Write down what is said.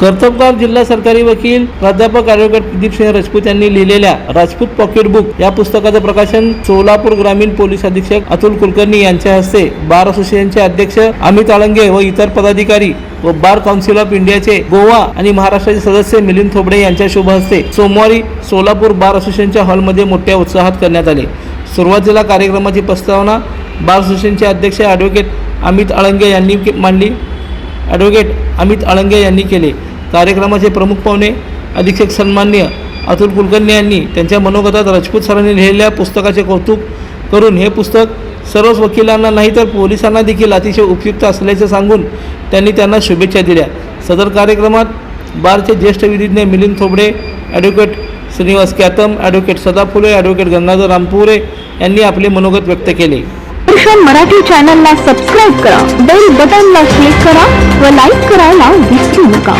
कर्तबगाव जिल्हा सरकारी वकील प्राध्यापक ॲडव्होकेट प्रदीप सिंह राजपूत यांनी लिहिलेल्या राजपूत पॉकेट बुक या पुस्तकाचं प्रकाशन सोलापूर ग्रामीण पोलीस अधीक्षक अतुल कुलकर्णी यांच्या हस्ते बार असोसिएशनचे अध्यक्ष अमित आळंगे व इतर पदाधिकारी व बार काउन्सिल ऑफ इंडियाचे गोवा आणि महाराष्ट्राचे सदस्य मिलिंद थोबडे यांच्या शुभ हस्ते सोमवारी सोलापूर बार असोसिएशनच्या हॉलमध्ये मोठ्या उत्साहात करण्यात आले. सुरुवातीला कार्यक्रमाची प्रस्तावना बार असोसिएशनचे अध्यक्ष ॲडव्होकेट अमित आळंगे यांनी मांडली. ॲडव्होकेट अमित आळंगे यांनी केले. कार्यक्रमाचे प्रमुख पाहुणे अधीक्षक सन्मान्य अतुल कुलकर्णी यांनी त्यांच्या मनोगतात राजपूत सरांनी लिहिलेल्या पुस्तकाचे कौतुक करून हे पुस्तक सर्वच वकिलांना नाही तर पोलिसांना देखील अतिशय उपयुक्त असल्याचे सांगून त्यांनी त्यांना शुभेच्छा दिल्या. सदर कार्यक्रमात बारचे ज्येष्ठ विधिज्ञ Milind Thobde advocate Shrinivas Katam advocate Sada Phule advocate Gangadhar Rampure यांनी आपले मनोगत व्यक्त केले. दर्शन मराठी चॅनलला सबस्क्राईब करा बेल बटनला क्लिक करा व लाईक करायला विसरू नका.